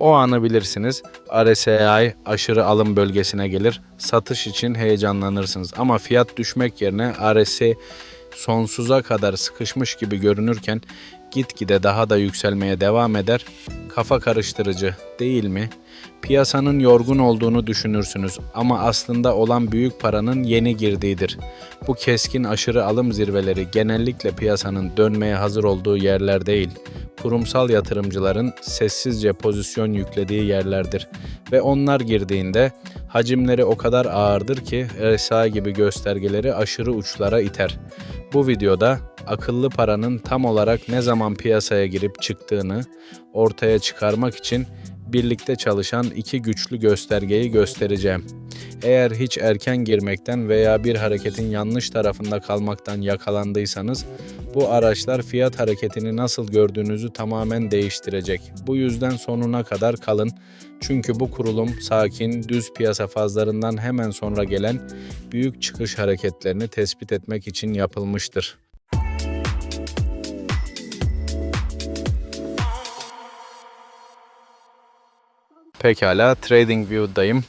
O anı bilirsiniz. RSI aşırı alım bölgesine gelir. Satış için heyecanlanırsınız. Ama fiyat düşmek yerine RSI sonsuza kadar sıkışmış gibi görünürken gitgide daha da yükselmeye devam eder. Kafa karıştırıcı değil mi? Piyasanın yorgun olduğunu düşünürsünüz ama aslında olan büyük paranın yeni girdiğidir. Bu keskin aşırı alım zirveleri genellikle piyasanın dönmeye hazır olduğu yerler değil, kurumsal yatırımcıların sessizce pozisyon yüklediği yerlerdir ve onlar girdiğinde hacimleri o kadar ağırdır ki RSI gibi göstergeleri aşırı uçlara iter. Bu videoda akıllı paranın tam olarak ne zaman piyasaya girip çıktığını ortaya çıkarmak için birlikte çalışan iki güçlü göstergeyi göstereceğim. Eğer hiç erken girmekten veya bir hareketin yanlış tarafında kalmaktan yakalandıysanız bu araçlar fiyat hareketini nasıl gördüğünüzü tamamen değiştirecek. Bu yüzden sonuna kadar kalın. Çünkü bu kurulum sakin, düz piyasa fazlarından hemen sonra gelen büyük çıkış hareketlerini tespit etmek için yapılmıştır. Pekala, TradingView'dayım.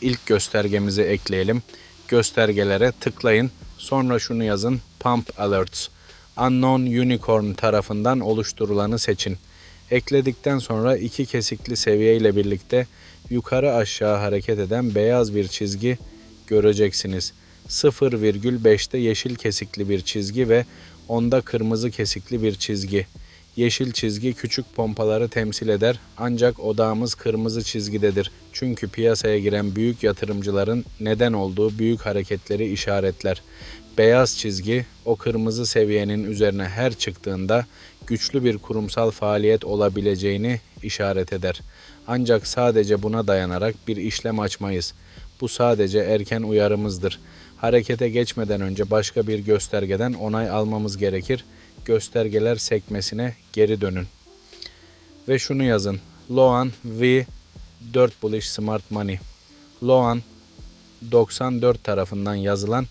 İlk göstergemizi ekleyelim. Göstergelere tıklayın. Sonra şunu yazın. Pump Alerts. Unknown Unicorn tarafından oluşturulanı seçin. Ekledikten sonra iki kesikli seviye ile birlikte yukarı aşağı hareket eden beyaz bir çizgi göreceksiniz. 0,5'te yeşil kesikli bir çizgi ve onda kırmızı kesikli bir çizgi. Yeşil çizgi küçük pompaları temsil eder ancak odağımız kırmızı çizgidedir. Çünkü piyasaya giren büyük yatırımcıların neden olduğu büyük hareketleri işaretler. Beyaz çizgi o kırmızı seviyenin üzerine her çıktığında güçlü bir kurumsal faaliyet olabileceğini işaret eder. Ancak sadece buna dayanarak bir işlem açmayız. Bu sadece erken uyarımızdır. Harekete geçmeden önce başka bir göstergeden onay almamız gerekir. Göstergeler sekmesine geri dönün. Ve şunu yazın. Loan V 4 Bullish Smart Money. Loan 94 tarafından yazılan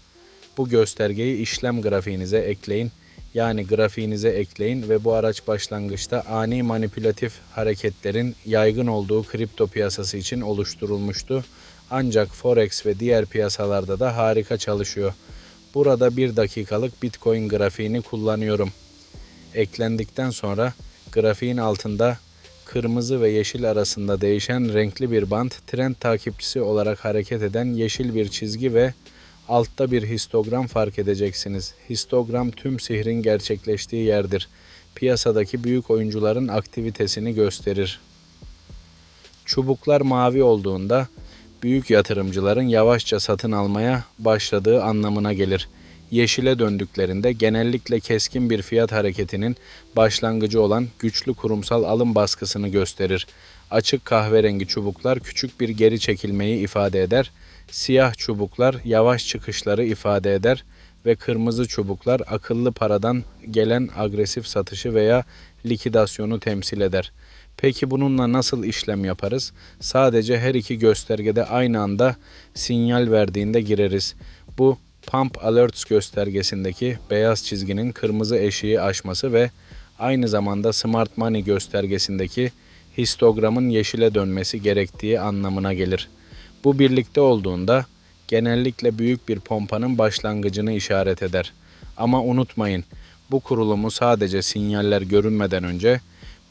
bu göstergeyi işlem grafiğinize ekleyin. Yani grafiğinize ekleyin ve bu araç başlangıçta ani manipülatif hareketlerin yaygın olduğu kripto piyasası için oluşturulmuştu. Ancak Forex ve diğer piyasalarda da harika çalışıyor. Burada bir dakikalık Bitcoin grafiğini kullanıyorum. Eklendikten sonra grafiğin altında kırmızı ve yeşil arasında değişen renkli bir band, trend takipçisi olarak hareket eden yeşil bir çizgi ve altta bir histogram fark edeceksiniz. Histogram tüm sihrin gerçekleştiği yerdir. Piyasadaki büyük oyuncuların aktivitesini gösterir. Çubuklar mavi olduğunda büyük yatırımcıların yavaşça satın almaya başladığı anlamına gelir. Yeşile döndüklerinde genellikle keskin bir fiyat hareketinin başlangıcı olan güçlü kurumsal alım baskısını gösterir. Açık kahverengi çubuklar küçük bir geri çekilmeyi ifade eder. Siyah çubuklar yavaş çıkışları ifade eder ve kırmızı çubuklar akıllı paradan gelen agresif satışı veya likidasyonu temsil eder. Peki bununla nasıl işlem yaparız? Sadece her iki göstergede aynı anda sinyal verdiğinde gireriz. Bu Pump Alerts göstergesindeki beyaz çizginin kırmızı eşiği aşması ve aynı zamanda Smart Money göstergesindeki histogramın yeşile dönmesi gerektiği anlamına gelir. Bu birlikte olduğunda genellikle büyük bir pompanın başlangıcını işaret eder. Ama unutmayın, bu kurulumu sadece sinyaller görünmeden önce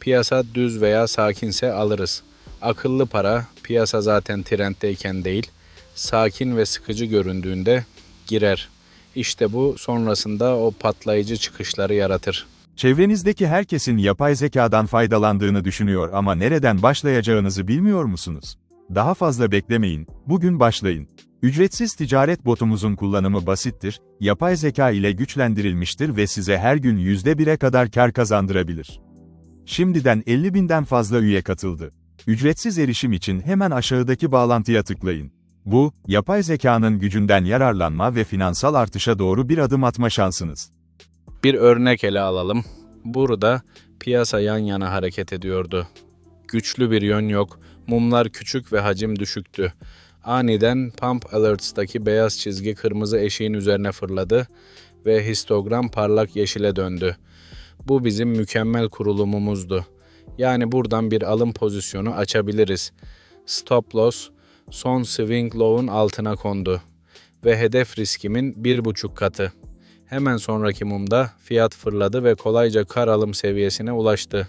piyasa düz veya sakinse alırız. Akıllı para piyasa zaten trenddeyken değil, sakin ve sıkıcı göründüğünde girer. İşte bu sonrasında o patlayıcı çıkışları yaratır. Çevrenizdeki herkesin yapay zekadan faydalandığını düşünüyor ama nereden başlayacağınızı bilmiyor musunuz? Daha fazla beklemeyin, bugün başlayın. Ücretsiz ticaret botumuzun kullanımı basittir, yapay zeka ile güçlendirilmiştir ve size her gün %1'e kadar kar kazandırabilir. Şimdiden 50 binden fazla üye katıldı. Ücretsiz erişim için hemen aşağıdaki bağlantıya tıklayın. Bu, yapay zekanın gücünden yararlanma ve finansal artışa doğru bir adım atma şansınız. Bir örnek ele alalım. Burada piyasa yan yana hareket ediyordu. Güçlü bir yön yok, mumlar küçük ve hacim düşüktü. Aniden Pump Alerts'taki beyaz çizgi kırmızı eşiğin üzerine fırladı ve histogram parlak yeşile döndü. Bu bizim mükemmel kurulumumuzdu. Yani buradan bir alım pozisyonu açabiliriz. Stop loss son swing low'un altına kondu ve hedef riskimin bir buçuk katı. Hemen sonraki mumda fiyat fırladı ve kolayca kar alım seviyesine ulaştı.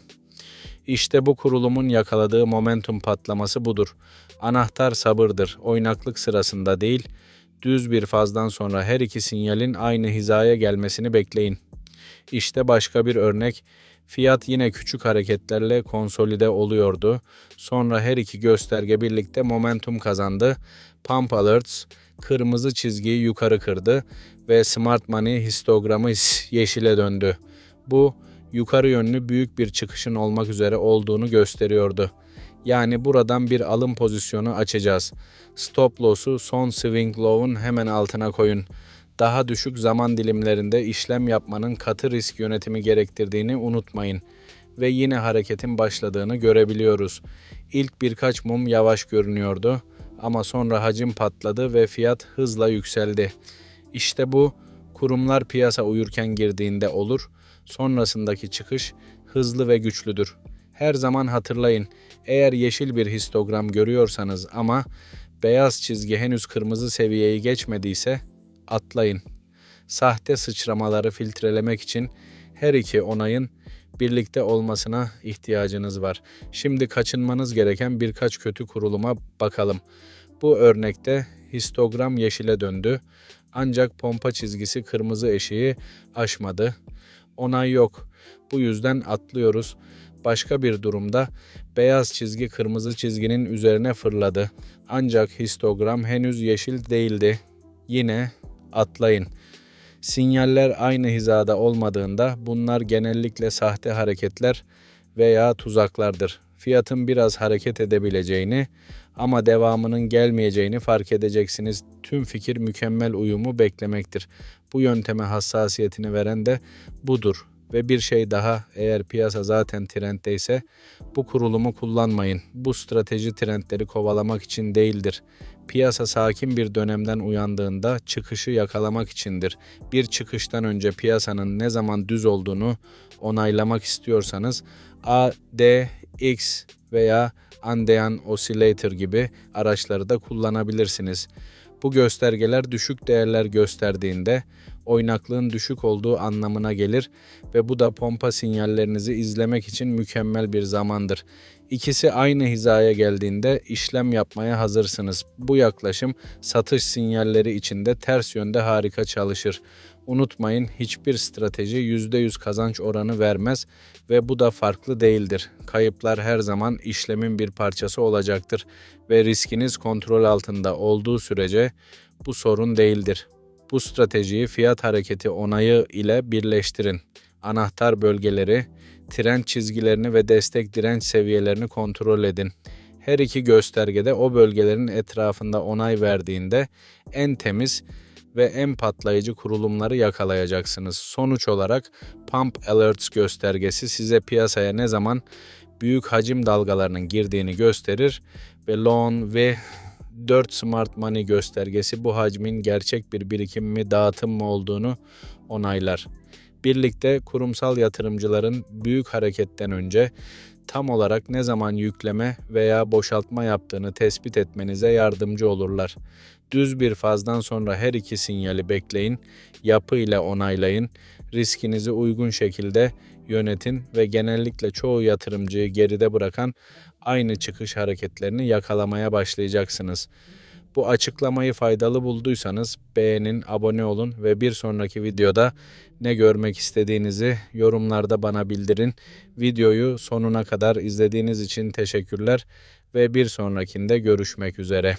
İşte bu kurulumun yakaladığı momentum patlaması budur. Anahtar sabırdır. Oynaklık sırasında değil, düz bir fazdan sonra her iki sinyalin aynı hizaya gelmesini bekleyin. İşte başka bir örnek. Fiyat yine küçük hareketlerle konsolide oluyordu. Sonra her iki gösterge birlikte momentum kazandı. Pump Alerts kırmızı çizgiyi yukarı kırdı ve Smart Money histogramı yeşile döndü. Bu yukarı yönlü büyük bir çıkışın olmak üzere olduğunu gösteriyordu. Yani buradan bir alım pozisyonu açacağız. Stop loss'u son swing low'un hemen altına koyun. Daha düşük zaman dilimlerinde işlem yapmanın katı risk yönetimi gerektirdiğini unutmayın ve yine hareketin başladığını görebiliyoruz. İlk birkaç mum yavaş görünüyordu ama sonra hacim patladı ve fiyat hızla yükseldi. İşte bu kurumlar piyasa uyurken girdiğinde olur, sonrasındaki çıkış hızlı ve güçlüdür. Her zaman hatırlayın, eğer yeşil bir histogram görüyorsanız ama beyaz çizgi henüz kırmızı seviyeyi geçmediyse atlayın. Sahte sıçramaları filtrelemek için her iki onayın birlikte olmasına ihtiyacınız var. Şimdi kaçınmanız gereken birkaç kötü kuruluma bakalım. Bu örnekte histogram yeşile döndü. Ancak pompa çizgisi kırmızı eşiği aşmadı. Onay yok. Bu yüzden atlıyoruz. Başka bir durumda beyaz çizgi kırmızı çizginin üzerine fırladı. Ancak histogram henüz yeşil değildi. Yine atlayın. Sinyaller aynı hizada olmadığında bunlar genellikle sahte hareketler veya tuzaklardır. Fiyatın biraz hareket edebileceğini ama devamının gelmeyeceğini fark edeceksiniz. Tüm fikir mükemmel uyumu beklemektir. Bu yönteme hassasiyetini veren de budur. Ve bir şey daha eğer piyasa zaten trenddeyse bu kurulumu kullanmayın. Bu strateji trendleri kovalamak için değildir. Piyasa sakin bir dönemden uyandığında çıkışı yakalamak içindir. Bir çıkıştan önce piyasanın ne zaman düz olduğunu onaylamak istiyorsanız A, D, X veya Andean Oscillator gibi araçları da kullanabilirsiniz. Bu göstergeler düşük değerler gösterdiğinde oynaklığın düşük olduğu anlamına gelir ve bu da pompa sinyallerinizi izlemek için mükemmel bir zamandır. İkisi aynı hizaya geldiğinde işlem yapmaya hazırsınız. Bu yaklaşım satış sinyalleri içinde ters yönde harika çalışır. Unutmayın hiçbir strateji %100 kazanç oranı vermez ve bu da farklı değildir. Kayıplar her zaman işlemin bir parçası olacaktır ve riskiniz kontrol altında olduğu sürece bu sorun değildir. Bu stratejiyi fiyat hareketi onayı ile birleştirin. Anahtar bölgeleri, trend çizgilerini ve destek direnç seviyelerini kontrol edin. Her iki göstergede o bölgelerin etrafında onay verdiğinde en temiz ve en patlayıcı kurulumları yakalayacaksınız. Sonuç olarak Pump Alerts göstergesi size piyasaya ne zaman büyük hacim dalgalarının girdiğini gösterir ve Loan ve 4 Smart Money göstergesi bu hacmin gerçek bir birikim mi dağıtım mı olduğunu onaylar. Birlikte kurumsal yatırımcıların büyük hareketten önce tam olarak ne zaman yükleme veya boşaltma yaptığını tespit etmenize yardımcı olurlar. Düz bir fazdan sonra her iki sinyali bekleyin, yapı ile onaylayın, riskinizi uygun şekilde yönetin ve genellikle çoğu yatırımcıyı geride bırakan aynı çıkış hareketlerini yakalamaya başlayacaksınız. Bu açıklamayı faydalı bulduysanız beğenin, abone olun ve bir sonraki videoda ne görmek istediğinizi yorumlarda bana bildirin. Videoyu sonuna kadar izlediğiniz için teşekkürler ve bir sonrakinde görüşmek üzere.